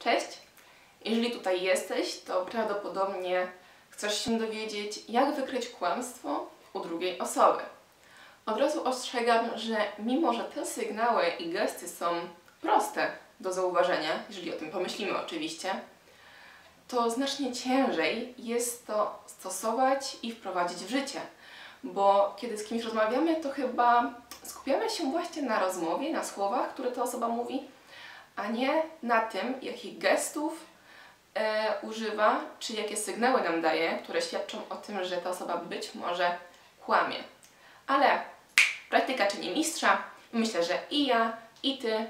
Cześć! Jeżeli tutaj jesteś, to prawdopodobnie chcesz się dowiedzieć, jak wykryć kłamstwo u drugiej osoby. Od razu ostrzegam, że mimo, że te sygnały i gesty są proste do zauważenia, jeżeli o tym pomyślimy oczywiście, to znacznie ciężej jest to stosować i wprowadzić w życie. Bo kiedy z kimś rozmawiamy, to chyba skupiamy się właśnie na rozmowie, na słowach, które ta osoba mówi, a nie na tym, jakich gestów e, używa, czy jakie sygnały nam daje, które świadczą o tym, że ta osoba być może kłamie. Ale praktyka czyni mistrza myślę, że i ja, i Ty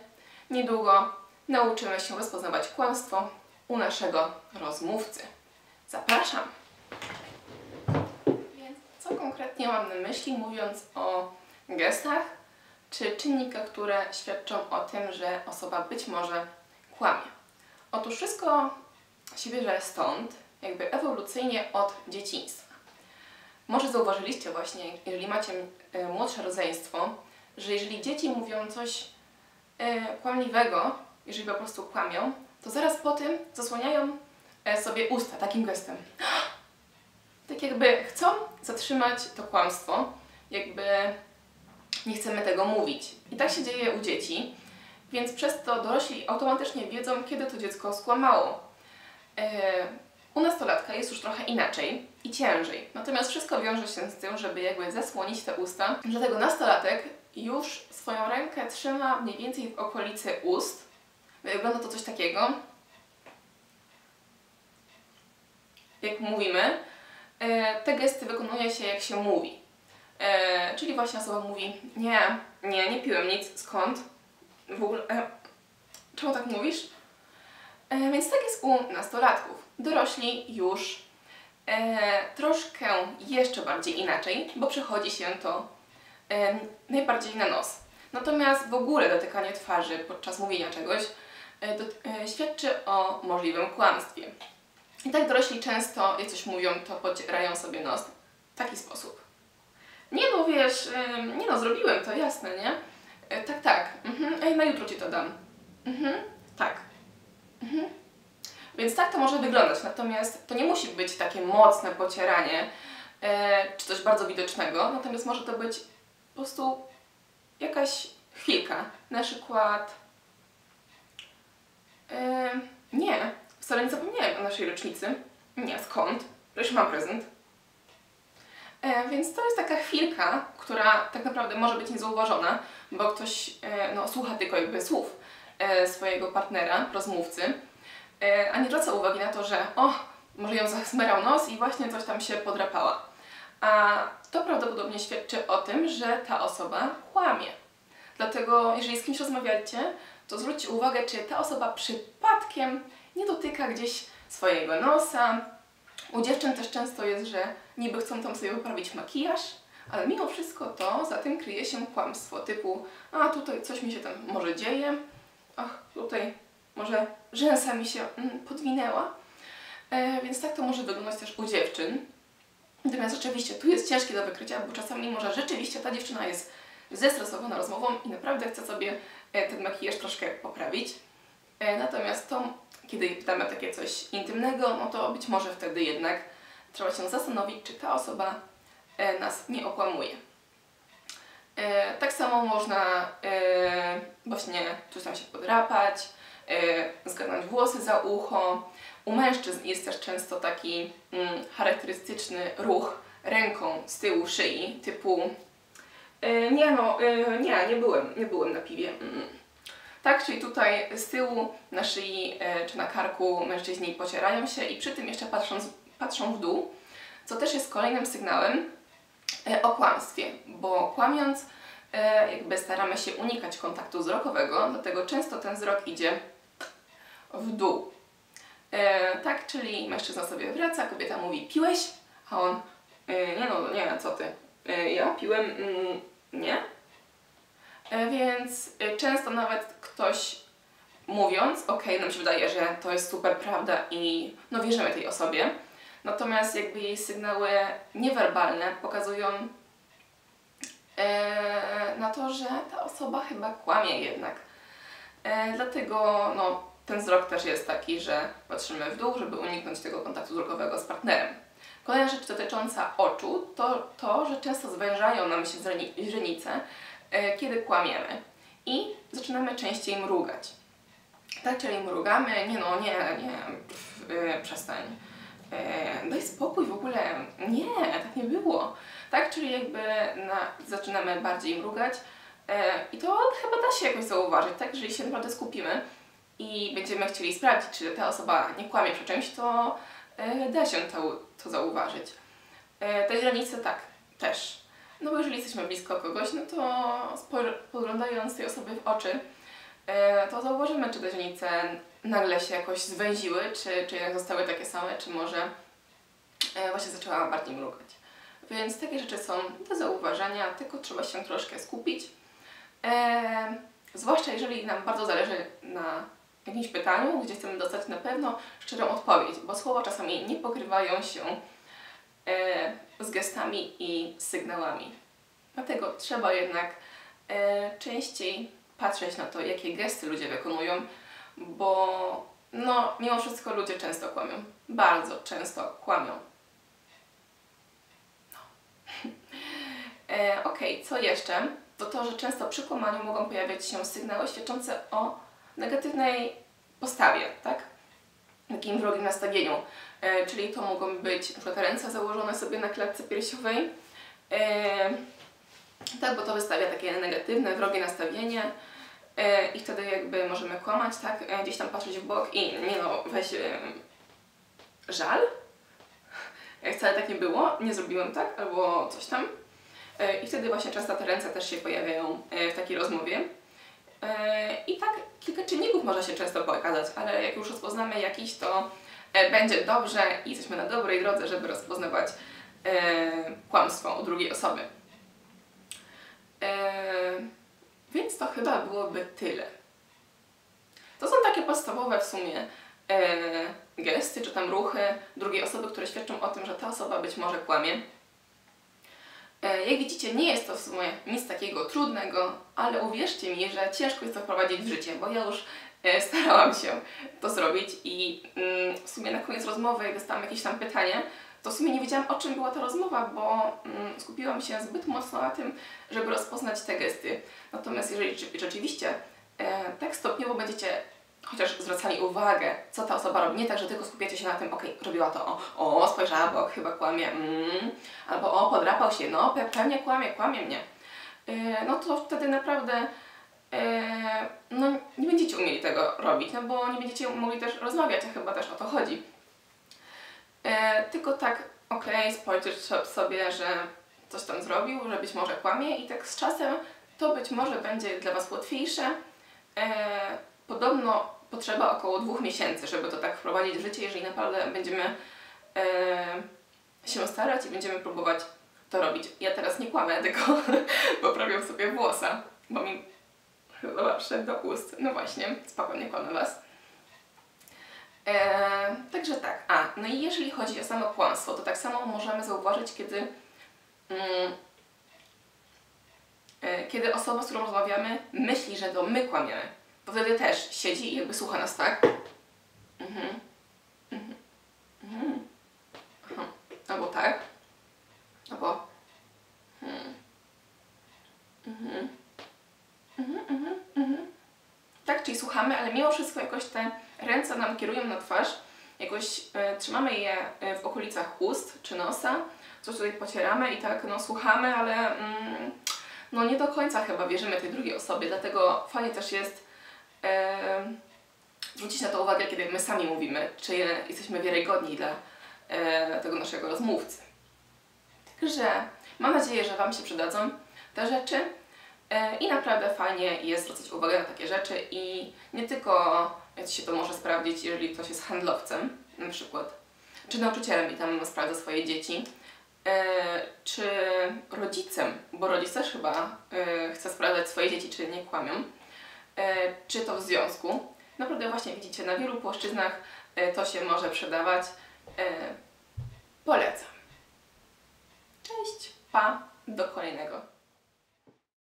niedługo nauczymy się rozpoznawać kłamstwo u naszego rozmówcy. Zapraszam! Więc co konkretnie mam na myśli, mówiąc o gestach czy czynnikach, które świadczą o tym, że osoba być może kłamie? Otóż wszystko się bierze stąd, jakby ewolucyjnie od dzieciństwa. Może zauważyliście właśnie, jeżeli macie e, młodsze rodzeństwo, że jeżeli dzieci mówią coś e, kłamliwego, jeżeli po prostu kłamią, to zaraz po tym zasłaniają e, sobie usta takim gestem. Tak jakby chcą zatrzymać to kłamstwo, jakby nie chcemy tego mówić. I tak się dzieje u dzieci, więc przez to dorośli automatycznie wiedzą, kiedy to dziecko skłamało. E, u nastolatka jest już trochę inaczej i ciężej. Natomiast wszystko wiąże się z tym, żeby jakby zasłonić te usta. Dlatego nastolatek już swoją rękę trzyma mniej więcej w okolicy ust. Wygląda to coś takiego. Jak mówimy, e, te gesty wykonuje się jak się mówi. E, czyli właśnie osoba mówi, nie, nie, nie piłem nic, skąd? W ogóle, e, czemu tak mówisz? E, więc tak jest u nastolatków. Dorośli już e, troszkę jeszcze bardziej inaczej, bo przechodzi się to e, najbardziej na nos. Natomiast w ogóle dotykanie twarzy podczas mówienia czegoś do, świadczy o możliwym kłamstwie. I tak dorośli często, jak coś mówią, to pocierają sobie nos w taki sposób. Nie no, wiesz, nie no, zrobiłem to, jasne, nie? E, tak, tak, mhm. Ej, na jutro Ci to dam. Mhm, tak. Mhm. Więc tak to może wyglądać, natomiast to nie musi być takie mocne pocieranie e, czy coś bardzo widocznego, natomiast może to być po prostu jakaś chwilka. Na przykład e, nie, wcale nie zapomniałem o naszej rocznicy. Nie, skąd? Przecież mam prezent. E, więc to jest taka chwilka, która tak naprawdę może być niezauważona, bo ktoś e, no, słucha tylko jakby słów e, swojego partnera, rozmówcy, a nie zwraca uwagi na to, że o, może ją zasmerał nos i właśnie coś tam się podrapała. A to prawdopodobnie świadczy o tym, że ta osoba kłamie. Dlatego, jeżeli z kimś rozmawiacie, to zwróćcie uwagę, czy ta osoba przypadkiem nie dotyka gdzieś swojego nosa. U dziewczyn też często jest, że niby chcą tam sobie poprawić makijaż, ale mimo wszystko to za tym kryje się kłamstwo typu a tutaj coś mi się tam może dzieje, ach tutaj może rzęsa mi się mm, podwinęła. E, więc tak to może wyglądać też u dziewczyn. Natomiast rzeczywiście tu jest ciężkie do wykrycia, bo czasami może rzeczywiście ta dziewczyna jest zestresowana rozmową i naprawdę chce sobie e, ten makijaż troszkę poprawić. E, natomiast to, kiedy pytamy o takie coś intymnego, no to być może wtedy jednak trzeba się zastanowić, czy ta osoba e, nas nie okłamuje. E, tak samo można e, właśnie coś się podrapać, zgarnąć włosy za ucho. U mężczyzn jest też często taki mm, charakterystyczny ruch ręką z tyłu szyi, typu nie no, nie, nie byłem, nie byłem na piwie. Tak, czyli tutaj z tyłu na szyi e, czy na karku mężczyźni pocierają się i przy tym jeszcze patrząc, patrzą w dół, co też jest kolejnym sygnałem e, o kłamstwie, bo kłamiąc e, jakby staramy się unikać kontaktu wzrokowego, dlatego często ten wzrok idzie w dół. Tak, czyli mężczyzna sobie wraca, kobieta mówi piłeś, a on nie no, nie, co ty, ja piłem, mm, nie. E, więc e, często nawet ktoś mówiąc, ok, nam się wydaje, że to jest super prawda i no wierzymy tej osobie, natomiast jakby jej sygnały niewerbalne pokazują e, na to, że ta osoba chyba kłamie jednak. Dlatego no ten wzrok też jest taki, że patrzymy w dół, żeby uniknąć tego kontaktu wzrokowego z partnerem. Kolejna rzecz dotycząca oczu to to, że często zwężają nam się źreni- źrenice, kiedy kłamiemy i zaczynamy częściej mrugać. Tak, czyli mrugamy, nie no, nie, nie, pff, e, przestań. E, daj spokój w ogóle. Nie, tak nie było. Tak, czyli jakby na, zaczynamy bardziej mrugać e, i to chyba da się jakoś zauważyć, tak? Jeżeli się naprawdę skupimy i będziemy chcieli sprawdzić, czy ta osoba nie kłamie przy czymś, to e, da się to, to zauważyć. E, te źrenice tak, też. No bo jeżeli jesteśmy blisko kogoś, no to spoglądając tej osoby w oczy, e, to zauważymy, czy te źrenice nagle się jakoś zwęziły, czy, czy jednak zostały takie same, czy może e, właśnie zaczęła bardziej mrugać. Więc takie rzeczy są do zauważenia, tylko trzeba się troszkę skupić. E, zwłaszcza jeżeli nam bardzo zależy na jakimś pytaniu, gdzie chcemy dostać na pewno szczerą odpowiedź, bo słowa czasami nie pokrywają się z gestami i sygnałami. Dlatego trzeba jednak e, częściej patrzeć na to, jakie gesty ludzie wykonują, bo no, mimo wszystko ludzie często kłamią. Bardzo często kłamią. No. e, Okej, co jeszcze? To to, że często przy kłamaniu mogą pojawiać się sygnały świadczące o negatywnej postawie, tak? Takim wrogim nastawieniu. E, czyli to mogą być na przykład ręce założone sobie na klatce piersiowej. E, tak, bo to wystawia takie negatywne, wrogie nastawienie. E, I wtedy jakby możemy kłamać, tak? Gdzieś tam patrzeć w bok i nie no, weź żal. Wcale tak nie było, nie zrobiłem tak, albo coś tam. I wtedy właśnie często te ręce też się pojawiają w takiej rozmowie. I tak kilka czynników może się często pokazać, ale jak już rozpoznamy jakiś, to e, będzie dobrze i jesteśmy na dobrej drodze, żeby rozpoznawać e, kłamstwo u drugiej osoby. E, więc to chyba byłoby tyle. To są takie podstawowe w sumie gesty czy tam ruchy drugiej osoby, które świadczą o tym, że ta osoba być może kłamie. E, Jak widzicie, nie jest to w sumie nic takiego trudnego, ale uwierzcie mi, że ciężko jest to wprowadzić w życie, bo ja już e, starałam się to zrobić i mm, w sumie na koniec rozmowy, jak dostałam jakieś tam pytanie, to w sumie nie wiedziałam o czym była ta rozmowa, bo mm, skupiłam się zbyt mocno na tym, żeby rozpoznać te gesty. Natomiast jeżeli rze- rzeczywiście e, tak stopniowo będziecie chociaż zwracali uwagę, co ta osoba robi, nie tak, że tylko skupiacie się na tym, okej, robiła to, o, o, spojrzała bok, chyba kłamie, mm, albo o, podrapał się, no, pe pewnie kłamie, kłamie mnie. E, no to wtedy naprawdę e, no, nie będziecie umieli tego robić, no bo nie będziecie mogli też rozmawiać, a chyba też o to chodzi. E, tylko tak, okej, so- sobie, że coś tam zrobił, że być może kłamie i tak z czasem to być może będzie dla Was łatwiejsze. Podobno potrzeba około dwóch miesięcy, żeby to tak wprowadzić w życie, jeżeli naprawdę będziemy e, się starać i będziemy próbować to robić. Ja teraz nie kłamę, tylko poprawiam sobie włosa, bo mi chyba wszedł do ust. No właśnie, spokojnie kłamę Was. E, także tak. A, no i jeżeli chodzi o samo kłamstwo, to tak samo możemy zauważyć, kiedy, mm, e, kiedy osoba, z którą rozmawiamy, myśli, że to my kłamiemy. Wtedy też siedzi i jakby słucha nas, tak? Mhm. Mhm. Mhm. Aha. Albo tak. Albo. Hmm. Mhm. Mhm, mhm, mhm. Tak, czyli słuchamy, ale mimo wszystko jakoś te ręce nam kierują na twarz, jakoś e, trzymamy je e, w okolicach ust czy nosa, coś tutaj pocieramy i tak no słuchamy, ale mm, no nie do końca chyba wierzymy tej drugiej osobie, dlatego fajnie też jest zwrócić na to uwagę, kiedy my sami mówimy, czy jesteśmy wiarygodni dla e, tego naszego rozmówcy. Także mam nadzieję, że Wam się przydadzą te rzeczy. E, I naprawdę fajnie jest zwracać uwagę na takie rzeczy i nie tylko się to może sprawdzić, jeżeli ktoś jest handlowcem na przykład, czy nauczycielem i tam sprawdza swoje dzieci, e, czy rodzicem, bo rodzic też chyba chce sprawdzać swoje dzieci, czy nie kłamią, czy to w związku. Naprawdę właśnie widzicie, na wielu płaszczyznach e, to się może przydawać. E, polecam. Cześć, pa, do kolejnego.